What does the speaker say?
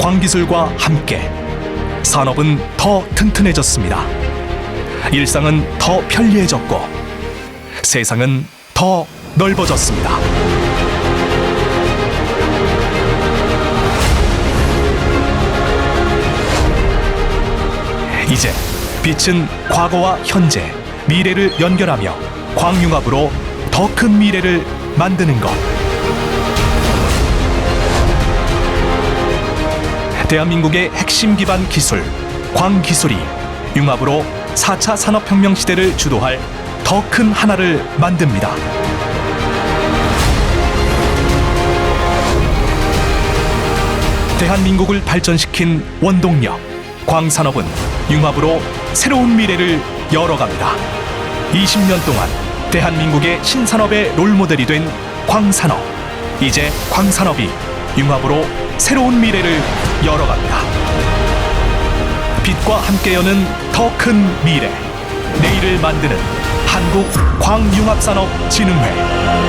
광기술과 함께 산업은 더 튼튼해졌습니다. 일상은 더 편리해졌고 세상은 더 넓어졌습니다. 이제 빛은 과거와 현재, 미래를 연결하며 광융합으로 더 큰 미래를 만드는 것. 대한민국의 핵심 기반 기술, 광기술이 융합으로 4차 산업혁명 시대를 주도할 더 큰 하나를 만듭니다. 대한민국을 발전시킨 원동력, 광산업은 융합으로 새로운 미래를 열어갑니다. 20년 동안 대한민국의 신산업의 롤모델이 된 광산업. 이제 광산업이 융합으로 새로운 미래를 열어갑니다. 빛과 함께 여는 더 큰 미래. 내일을 만드는 한국 광융합산업진흥회.